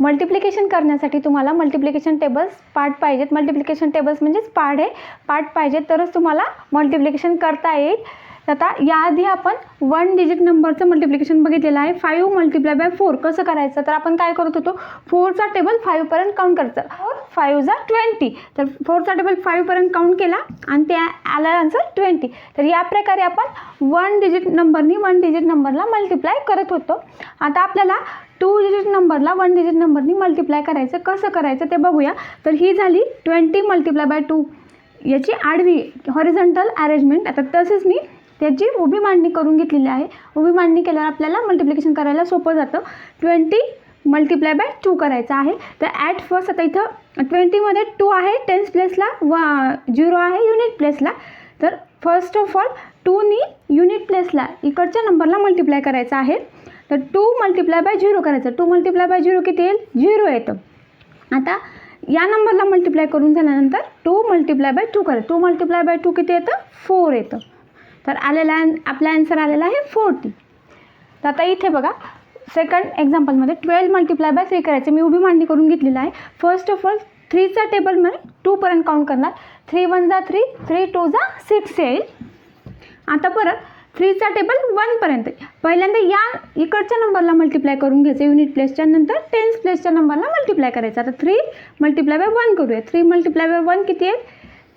Multiplication करण्यासाठी तुम्हाला multiplication tables part पाहिजेत. मल्टिप्लिकेशन टेबल्स म्हणजेच पार्ट आहे पार्ट पाहिजेत. तरच तुम्हाला मल्टिप्लिकेशन करता येईल. आता याआधी आपण वन डिजिट नंबरचं मल्टिप्लिकेशन बघितलेलं आहे. फाईव्ह मल्टिप्लाय बाय फोर कसं करायचं? तर आपण काय करत होतो? फोरचा टेबल फाईव्हपर्यंत काउंट करायचं. फोर फाईव्ह ट्वेंटी तर फोरचा टेबल फाईव्हपर्यंत काउंट केला आणि ते आला आन्सर ट्वेंटी तर या प्रकारे आपण वन डिजिट नंबरनी वन डिजिट नंबरला मल्टिप्लाय करत होतो. आता आपल्याला टू डिजिट नंबरला वन डिजिट नंबरनी मल्टिप्लाय करायचं. कसं करायचं ते बघूया. तर ही झाली ट्वेंटी मल्टिप्लाय बाय टू याची आडवी हॉरिझॉन्टल अरेंजमेंट आता तसेच मी त्याची उभी मांडणी करून घेतलेली आहे. उभी मांडणी केल्यावर आपल्याला मल्टिप्लिकेशन करायला सोपं जातं. ट्वेंटी मल्टिप्लाय बाय टू करायचं आहे. तर ॲट फर्स्ट आता इथं ट्वेंटीमध्ये टू आहे टेन्स प्लेसला व झिरो आहे युनिट प्लेसला तर फर्स्ट ऑफ ऑल टूनी युनिट प्लेसला इकडच्या नंबरला मल्टिप्लाय करायचं आहे. तर टू मल्टिप्लाय बाय झिरो करायचं. टू मल्टिप्लाय बाय झिरो किती येईल? झिरो येतं. आता या नंबरला मल्टिप्लाय करून झाल्यानंतर टू मल्टिप्लाय बाय टू करायचं टू मल्टिप्लाय बाय टू किती येतं? फोर येतं. तर आलेला आपला ॲन्सर आलेला आहे फोर्टी तर आता इथे बघा. सेकंड एक्झाम्पलमध्ये ट्वेल्व मल्टिप्लाय बाय थ्री करायचं. मी उभी मांडणी करून घेतलेलं आहे. फर्स्ट ऑफ ऑल थ्रीचा टेबलमध्ये टूपर्यंत काउंट करणार. थ्री वन जा थ्री थ्री टू जा सिक्स येईल. आता परत थ्रीचा टेबल वनपर्यंत पहिल्यांदा या इकडच्या नंबरला मल्टिप्लाय करून घ्यायचं. युनिट प्लेसच्या नंतर टेन्स प्लेसच्या नंबरला मल्टिप्लाय करायचं. आता थ्री मल्टिप्लाय बाय वन करूया. थ्री मल्टिप्लाय बाय वन किती आहे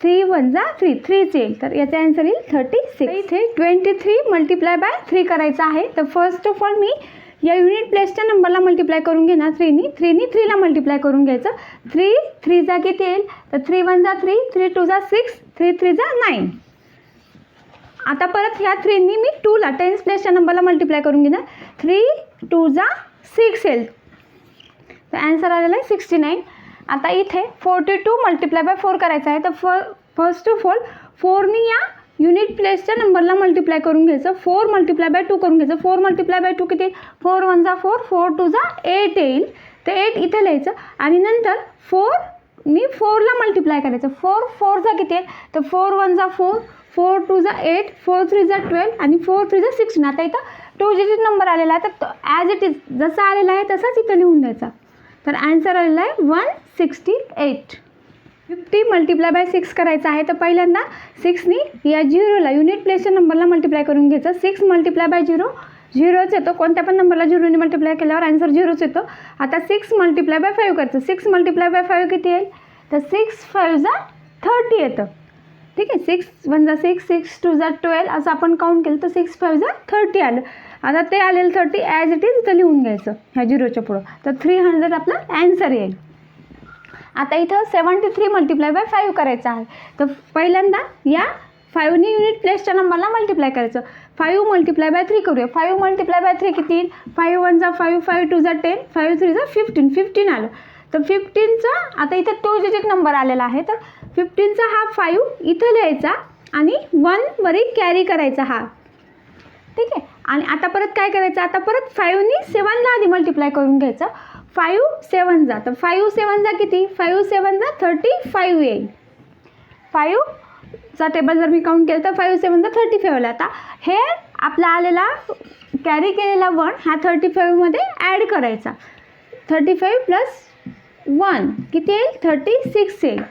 थ्री वन जा थ्री थ्रीच येईल. तर याचा आन्सर येईल थर्टी सिक्स इथे twenty three multiply by three करायचं आहे. तर फर्स्ट ऑफ ऑल मी या युनिट प्लेसच्या नंबरला मल्टिप्लाय करून घेणार. थ्रीनी थ्रीनी थ्रीला मल्टिप्लाय करून घ्यायचं. थ्री थ्री जा किती येईल? तर थ्री वन जा थ्री थ्री टू जा सिक्स थ्री थ्री जा नाईन आता परत ह्या थ्रीनी मी टूला टेन्स प्लेसच्या नंबरला मल्टिप्लाय करून घेणार. थ्री टू जा सिक्स येईल. तर ॲन्सर आलेला आहे सिक्स्टी नाईन आता इथे forty two multiply by four करायचं आहे. तर फ फर्स्ट ऑफ ऑल फोरनी या युनिट प्लेसच्या नंबरला मल्टिप्लाय करून घ्यायचं. फोर मल्टिप्लाय बाय टू करून घ्यायचं. फोर मल्टिप्लाय बाय टू किती? फोर वन जा फोर फोर टू जा एट येईल. तर एट इथे लिहायचं. आणि नंतर फोर मी फोरला मल्टिप्लाय करायचं. फोर फोर जा किती? आहे तर फोर वन जा फोर फोर टू जा एट फोर थ्री जा ट्वेल्व आणि फोर थ्री जा सिक्स्टीन आता इथं टू डिजिट नंबर आलेला आहे तर ॲज इट इज जसा आलेला आहे तसाच इथं लिहून द्यायचा. तर ॲन्सर आलेला आहे one sixty eight fifty multiply by six करायचं आहे तर पहिल्यांदा सिक्सनी या झिरोला युनिट प्लेसच्या नंबरला मल्टिप्लाय करून घ्यायचं. सिक्स मल्टिप्लाय बाय झिरो झिरोच येतो. कोणत्या पण नंबरला झिरोने मल्टिप्लाय केल्यावर आन्सर झिरोच येतो. आता सिक्स मल्टिप्लाय बाय फाईव्ह करायचं. सिक्स मल्टिप्लाय बाय फाईव्ह किती येईल? तर सिक्स फाईव्ह जा थर्टी येतं. ठीक आहे सिक्स वन जा सिक्स सिक्स टू जा ट्वेल्व असं आपण काउंट केलं तर सिक्स फाईव्ह जा थर्टी आलं. आता ते आलेलं थर्टी ॲज इट इज इथं लिहून घ्यायचं ह्या झिरोच्या पुढं. तर थ्री हंड्रेड आपला ॲन्सर येईल. आता इथं seventy three multiply by five करायचं आहे. तर पहिल्यांदा या फाईव्हनी युनिट प्लेसच्या नंबरला मल्टिप्लाय करायचं. फाईव्ह मल्टिप्लाय बाय थ्री करूया. फाईव्ह मल्टिप्लाय बाय थ्री किती येईल? फाईव्ह वन जा फाईव्ह फाईव्ह टू जा टेन फाईव्ह थ्री जा फिफ्टीन फिफ्टीन आलं. तर फिफ्टीनचं आता इथं टू डिजिट नंबर आलेला आहे. तर फिफ्टीनचा हा फाईव्ह इथं लिहायचा आणि वनवरी कॅरी करायचा हा. ठीक आहे? आणि आता परत काय करायचं? आता परत फाईव्हनी सेवनला आधी मल्टिप्लाय करून घ्यायचं. फाईव्ह सेवन जा. तर फाईव्ह सेवन जा किती? फाईव्ह सेवन जा थर्टी फाईव्ह येईल फाईव्हचा टेबल जर मी काउंट केलं तर फाईव्ह सेवन जा थर्टी फाईव्हला आता हे आपला आलेला कॅरी केलेला वन हा थर्टी फाईव्हमध्ये ॲड करायचा. थर्टी फाईव्ह प्लस वन किती येईल? थर्टी सिक्स येईल.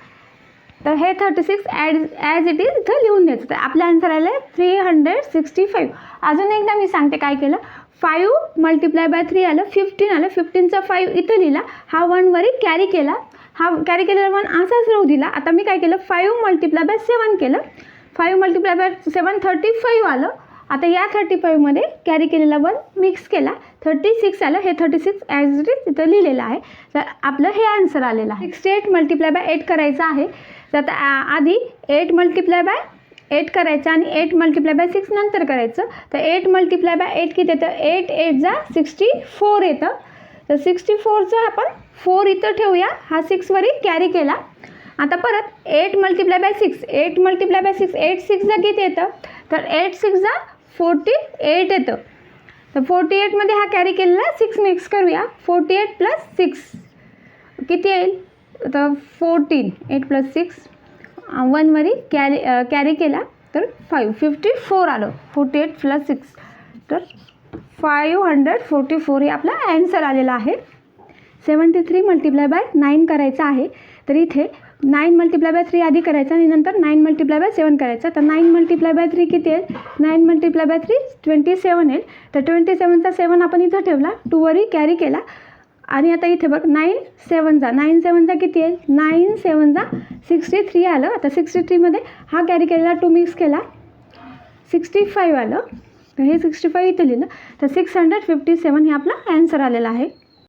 तर हे thirty six add as it is इथं लिहून द्यायचं. तर आपलं आन्सर आलं आहे थ्री हंड्रेड सिक्स्टी फाईव्ह अजून एकदा मी सांगते काय केलं. फाईव्ह मल्टिप्लाय बाय थ्री आलं फिफ्टीन आलं फिफ्टीनचा फाईव्ह इथं लिहिला. हा वनवरी कॅरी केला. हा कॅरी केलेला वन असाच राहू दिला. आता मी काय केलं? फाईव्ह मल्टिप्लाय बाय सेवन केलं. Five multiply by seven thirty five आलं. आता या थर्टी फाईव्हमध्ये कॅरी केलेला वन मिक्स केला. थर्टी सिक्स आलं हे thirty six as it is इथं लिहिलेलं आहे. तर आपलं हे आन्सर आलेलं आहे. Sixty eight multiply by eight करायचं आहे. तर आता आधी एट मल्टिप्लाय बाय एट करायचं आणि एट मल्टिप्लाय बाय सिक्स नंतर करायचं. तर एट मल्टिप्लाय बाय एट किती येतं? एट एट जा सिक्स्टी फोर येतं. तर सिक्स्टी फोरचं आपण फोर इथं ठेवूया. हा सिक्सवरी कॅरी केला. आता परत eight multiply by six eight multiply by six eight six जा किती येतं? तर एट सिक्स जा फोर्टी एट येतं. तर फोर्टी एटमध्ये हा कॅरी केलेला सिक्स मिक्स करूया. फोर्टी एट प्लस सिक्स किती येईल? तर फोर्टीन एट प्लस सिक्स वनवरी कॅरी कॅरी केला. तर फाईव्ह फिफ्टी फोर आलं. फोर्टी एट प्लस सिक्स तर फाईव्ह हंड्रेड फोर्टी फोर हे आपला ॲन्सर आलेला आहे. Seventy three multiply by nine करायचं आहे. तर इथे नाईन मल्टिप्लाय बाय थ्री आधी करायचा आणि नंतर नाईन मल्टिप्लाय बाय सेवन करायचं. तर नाईन मल्टिप्लाय बाय थ्री किती आहे nine multiply by three twenty seven येईल. तर ट्वेंटी सेवनचा सेवन आपण इथं ठेवला. टूवरही कॅरी केला. आणि आता इथे बघ नाईन सेवनचा नाईन सेवनचा किती आहे नाईन सेवनचा सिक्स्टी थ्री आलं. आता सिक्स्टी थ्रीमध्ये हा कॅरी केलेला टू मिक्स केला. सिक्स्टी फाईव्ह आलं हे सिक्स्टी फाईव्ह इथे लिहिलं. तर सिक्स हंड्रेड फिफ्टी सेवन हे आपला ॲन्सर आलेला आहे.